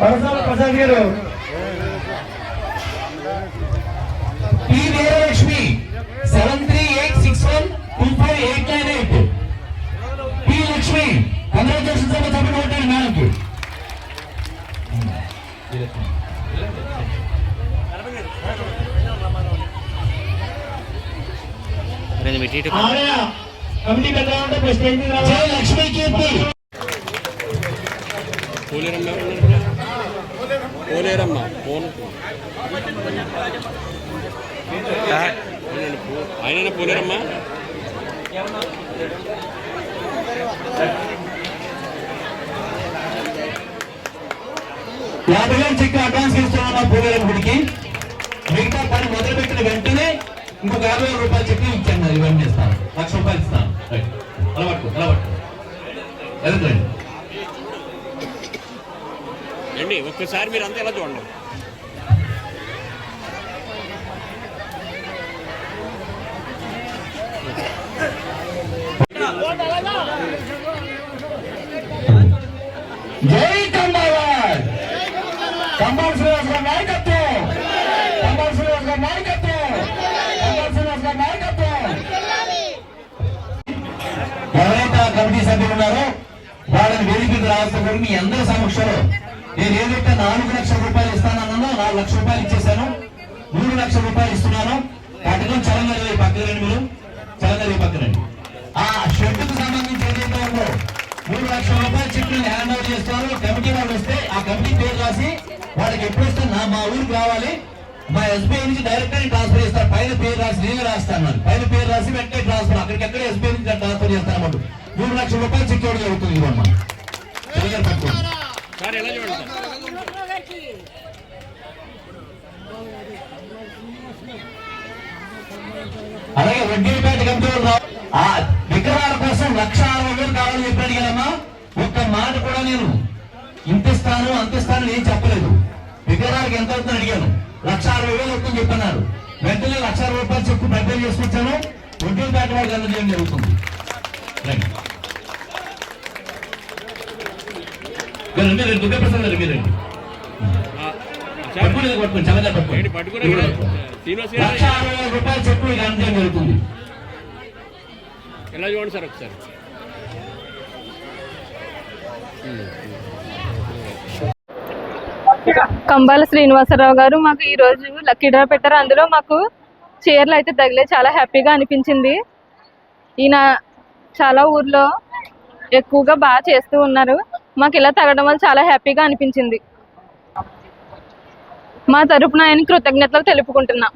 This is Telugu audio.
Parasala Prasad garu P Veeralakshmi seven three eight six one two five eight nine eight. P Lakshmi congratulations అమ్మ కొట్టాడు మేడంకి కమిటీ. లక్ష్మి కీర్తి. పోలేరమ్మ? పోలేరమ్మ ఫోన్ ఆయన పోలేరమ్మా? యాభై వేలు చెక్ అడ్వాన్స్ ఇస్తున్నాం మా పూర్వీకుల గుడికి? మిగతా పని మొదలుపెట్టిన వెంటనే ఇంకొక యాభై వేల రూపాయలు చెక్ ఇచ్చాను ఇవన్నీ ఇస్తాను. లక్ష రూపాయలు ఇస్తాను. రైట్. అలా పట్టుకో అలా ఒక్కసారి మీరు అంతా ఎలా చూడండి. జై కంబావాడ్ కంబాల్ శ్రీనివాస్ గారి నాయకత్వం! కంబాల్ శ్రీనివాస్ గారి నాయకత్వం! కంబాల్ శ్రీనివాస్ గారి నాయకత్వం! ఎవరైతే ఆ కమిటీ సభ్యులు ఉన్నారో వాళ్ళని వేదికకు రావాల్సిన మీ అందరి సమక్షంలో. నేను ఏదైతే నాలుగు లక్షల రూపాయలు ఇస్తానన్నానో నాలుగు లక్షల రూపాయలు ఇచ్చేసాను మూడు లక్షల రూపాయలు ఇస్తున్నాను. పట్టణం చలంగరి పక్కన రండి మీరు. చలంగరి పక్కన రండి. ఆ షెడ్కు సంబంధించి ఏదైతే ఉందో మూడు లక్షల రూపాయల చెక్కులు హ్యాండ్ ఓవర్ చేస్తారు కమిటీ వాళ్ళు వస్తే ఆ కమిటీ పేరు రాసి వాళ్ళకి ఎప్పుడు వస్తే నా మా ఊరికి రావాలి. మా ఎస్బీఐ నుంచి డైరెక్ట్ ట్రాన్స్ఫర్ చేస్తారు పైన పేరు రాసి నేను రాస్తాను పైన పేరు రాసి వెంటనే ట్రాన్స్ఫర్. అక్కడికి ఎక్కడ ఎస్బీఐ నుంచి ట్రాన్స్ఫర్ చేస్తాను అన్నమాట. మూడు లక్షల రూపాయలు చెక్ ఇవ్వడం జరుగుతుంది ఇవ్వమ్మా సార్ ఎలా చూడండి అలాగే వడ్డీపేట కమిటీ వాళ్ళు ఆ విగ్రహాల కోసం లక్ష అరవై వేలు కావాలని చెప్పాడు కదమ్మా. ఒక్క మాట కూడా నేను ఇంత ఇస్తాను అంత ఇస్తాను ఏం చెప్పలేదు. విగ్రహాలకు ఎంత అవుతుందని అడిగాను. లక్ష అరవై వేలు అవుతుందని చెప్పన్నారు. వెంటనే లక్ష అరవై రూపాయలు చెప్పు ప్రిపేర్ చేసుకొచ్చాను. వడ్డీపేట వాళ్ళకి అందజేయడం జరుగుతుంది? రండి. మీరు దుర్గాప్రసాద్ గారు పట్టుకోండి, చల్లగా పట్టుకోండి లక్ష అరవై వేల రూపాయలు జరుగుతుంది ఎలా చూడండి సార్ ఒకసారి. కంబాల శ్రీనివాసరావు గారు మాకు ఈ రోజు లక్కీ డ్రా పెట్టారు. అందులో మాకు చీరలు అయితే తగిలే చాలా హ్యాపీగా అనిపించింది. ఈయన చాలా ఊర్లో ఎక్కువగా బాగా చేస్తూ ఉన్నారు. మాకు ఇలా తగ్గడం వల్ల చాలా హ్యాపీగా అనిపించింది. మా తరపున ఆయన కృతజ్ఞతలు తెలుపుకుంటున్నాం.